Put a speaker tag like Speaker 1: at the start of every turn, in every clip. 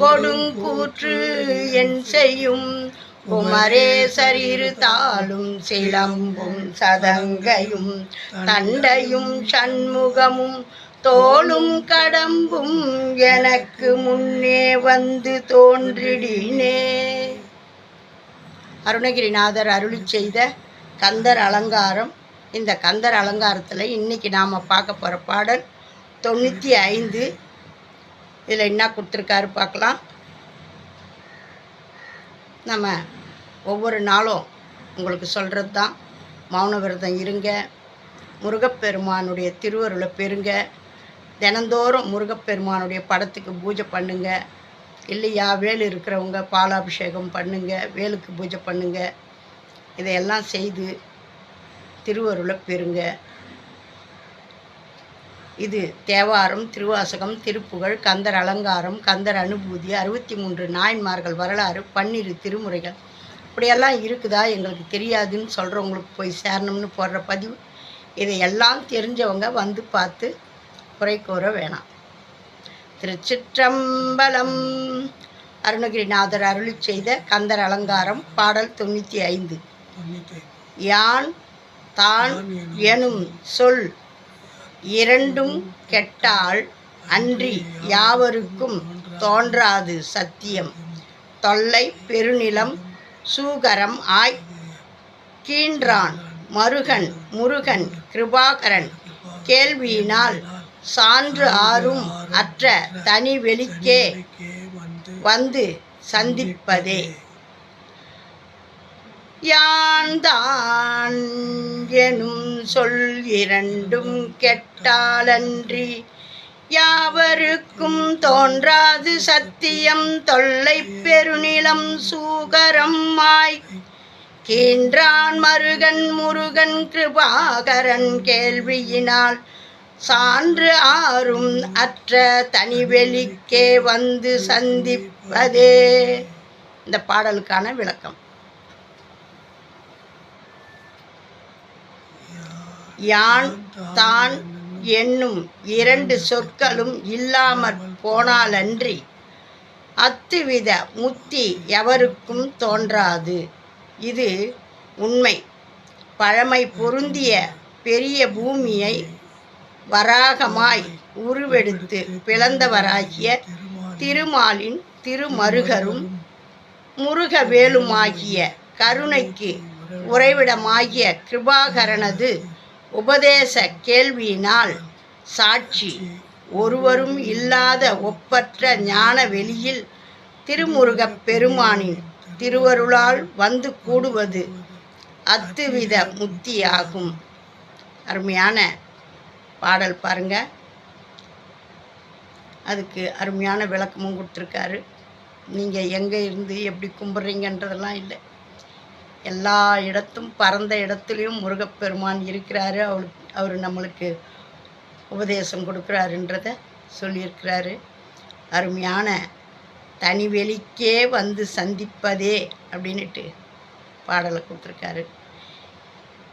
Speaker 1: கொடுங்கூற்று என் செய்யும். குமரே இரு தாளும் சிலம்பும் சதங்கையும் தண்டையும் சண்முகமும் தோளும் கடம்பும் எனக்கு முன்னே வந்து தோன்றிடினே. அருணகிரிநாதர் அருளி செய்த கந்தர் அலங்காரம். இந்த கந்தர் அலங்காரத்தில் இன்னைக்கு நாம் பார்க்க போகிற பாடல் தொண்ணூற்றி ஐந்து. இதில் என்ன கொடுத்துருக்காரு பார்க்கலாம். நம்ம ஒவ்வொரு நாளும் உங்களுக்கு சொல்கிறது தான். மௌன விரதம் இருங்க. முருகப்பெருமானுடைய திருவருளை பெறுங்க. தினந்தோறும் முருகப்பெருமானுடைய படத்துக்கு பூஜை பண்ணுங்க. இல்லையா வேல் இருக்கிறவங்க பாலாபிஷேகம் பண்ணுங்க. வேலுக்கு பூஜை பண்ணுங்க. இதையெல்லாம் செய்து திருவருளை பெறுங்க. இது தேவாரம் திருவாசகம் திருப்புகழ் கந்தர் அலங்காரம் கந்தர் அனுபூதி அறுபத்தி மூன்று நாயன்மார்கள் வரலாறு பன்னிரு திருமுறைகள். இப்படியெல்லாம் இருக்குதா? எங்களுக்கு தெரியாதுன்னு சொல்கிறவங்களுக்கு போய் சேரணும்னு போடுற பதிவு. இதையெல்லாம் தெரிஞ்சவங்க வந்து பார்த்து குறை கூற வேணாம். திருச்சிற்றம்பலம் அருணகிரிநாதர் அருளி செய்த கந்தர் அலங்காரம் பாடல் தொண்ணூற்றி ஐந்து. யான் தான் எனும் சொல் இரண்டும் கெட்டால் அன்றி யாவருக்கும் தோன்றாது சத்தியம். தொல்லை பெருநிலம் சூகரம் ஆய் கீன்றான். மருகன் முருகன் கிருபாகரன். கேள்வியினால் சான்று ஆறும் அற்ற தனி வெளிக்கே வந்து சந்திப்பதே. யான்தான் எனும் சொல் இரண்டும் கெட்டாலன்றி யாவருக்கும் தோன்றாது சத்தியம் தொல்லை பெருநிலம் சூகரம் மாய். கீன்றான் மருகன் முருகன் கிருபாகரன் கேள்வியினால் சான்று ஆறும் அற்ற தனிவெளிக்கே வந்து சந்திப்பதே. இந்த பாடலுக்கான விளக்கம். யான் தான் என்னும் இரண்டு சொற்களும் இல்லாமற் போனாலன்றி அத்துவித முத்தி எவருக்கும் தோன்றாது. இது உண்மை. பழமை பொருந்திய பெரிய பூமியை வராகமாய் உருவெடுத்து பிளந்தவராகிய திருமாலின் திருமருகரும் முருகவேலுமாகிய கருணைக்கு உறைவிடமாகிய கிருபாகரனது உபதேச கேள்வியினால் சாட்சி. ஒருவரும் இல்லாத ஒப்பற்ற ஞான வெளியில் திருமுருகப் பெருமானின் திருவருளால் வந்து கூடுவது அத்துவித முத்தியாகும் அருமையான பாடல் பாருங்க. அதுக்கு அருமையான விளக்கமும் கொடுத்துருக்காரு. நீங்கள் எங்கே இருந்து எப்படி கும்பிட்றீங்கன்றதெல்லாம் இல்லை. எல்லா இடத்தும் பறந்த இடத்துலையும் முருகப்பெருமான் இருக்கிறாரு. அவரு அவர் நம்மளுக்கு உபதேசம் கொடுக்குறாருன்றத சொல்லியிருக்கிறாரு. அருமையான தனி வெளிக்கே வந்து சந்திப்பதே அப்படின்ட்டு பாடலை கொடுத்துருக்காரு.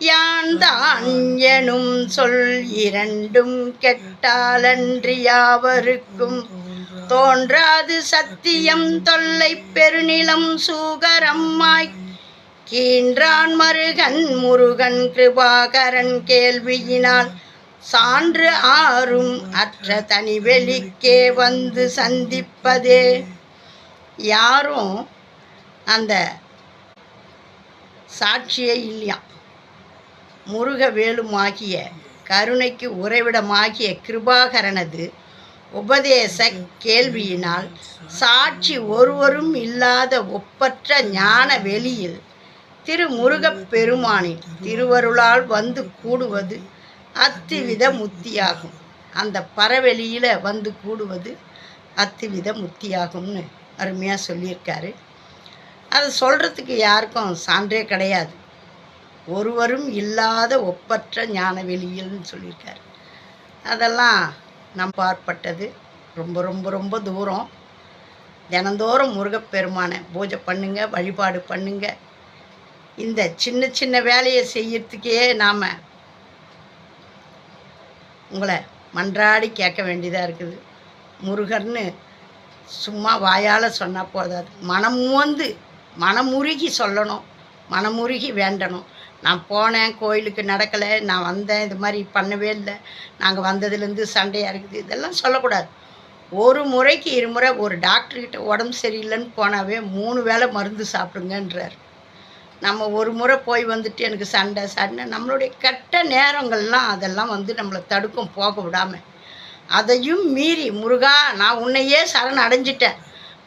Speaker 1: யான் தான் எனும் சொல் இரண்டும் கெட்டாலன்றி யாவருக்கும் தோன்றாது சத்தியம் தொல்லை பெருநிலம் சூகரம்மாய் கீன்றான் மருகன் முருகன் கிருபாகரன் கேள்வியினால் சான்று ஆறும் அற்ற தனி வெளிக்கே வந்து சந்திப்பதே. யாரும் அந்த சாட்சியே இல்லையாம். முருகவேலுமாகிய கருணைக்கு உறைவிடமாகிய கிருபாகரனது உபதேச கேள்வியினால் சாட்சி ஒருவரும் இல்லாத ஒப்பற்ற ஞான வெளியில் திரு முருகப் பெருமானின் திருவருளால் வந்து கூடுவது அத்துவித முத்தியாகும். அந்த பறவெளியில் வந்து கூடுவது அத்துவித முத்தியாகும்னு அருமையாக சொல்லியிருக்காரு. அதை சொல்கிறதுக்கு யாருக்கும் சான்றே கிடையாது. ஒருவரும் இல்லாத ஒப்பற்ற ஞான வெளியில்னு சொல்லியிருக்காரு. அதெல்லாம் நம் பார்ப்பட்டது ரொம்ப ரொம்ப ரொம்ப தூரம். தினந்தோறும் முருகப்பெருமானை பூஜை பண்ணுங்க வழிபாடு பண்ணுங்கள் இந்த சின்ன சின்ன வேலையை செய்யறதுக்கே நாம் உங்களை மன்றாடி கேட்க வேண்டியதாக இருக்குது. முருகன்னு சும்மா வாயால் சொன்னால் போதாது. மனம் வந்து மனமுருகி சொல்லணும். மனமுருகி வேண்டணும். நான் போனேன் கோயிலுக்கு நடக்கலை நான் வந்தேன் இது மாதிரி பண்ணவே இல்லை. நாங்கள் வந்ததுலேருந்து சண்டையாக இருக்குது. இதெல்லாம் சொல்லக்கூடாது. ஒரு முறைக்கு இருமுறை ஒரு டாக்டர்கிட்ட உடம்பு சரியில்லைன்னு போனாவே மூணு வேளை மருந்து சாப்பிடுங்கன்றார். நம்ம ஒரு முறை போய் வந்துட்டு எனக்கு சண்டை சண்டை. நம்மளுடைய கெட்ட நேரங்கள்லாம் அதெல்லாம் வந்து நம்மளை தடுக்கும் போக விடாம. அதையும் மீறி முருகா நான் உன்னையே சரண் அடைஞ்சிட்டேன்.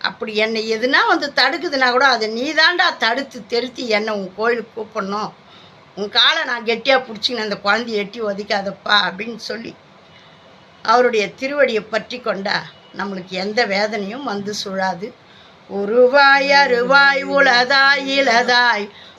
Speaker 1: அப்படி என்னை எதுனா வந்து தடுக்குதுன்னா கூட அதை நீதாண்டா தடுத்து தெருத்தி என்னை உன் கோயிலுக்கு கூப்பிடணும். உன் காலை நான் கெட்டியாக பிடிச்சிக்கின்னு அந்த குழந்தைய எட்டி ஒதிக்காதப்பா அப்படின்னு சொல்லி அவருடைய திருவடியை பற்றி கொண்டா நம்மளுக்கு எந்த வேதனையும் வந்து சுழாது. உருவாய் அருவாய் உளதாய் இலதாய்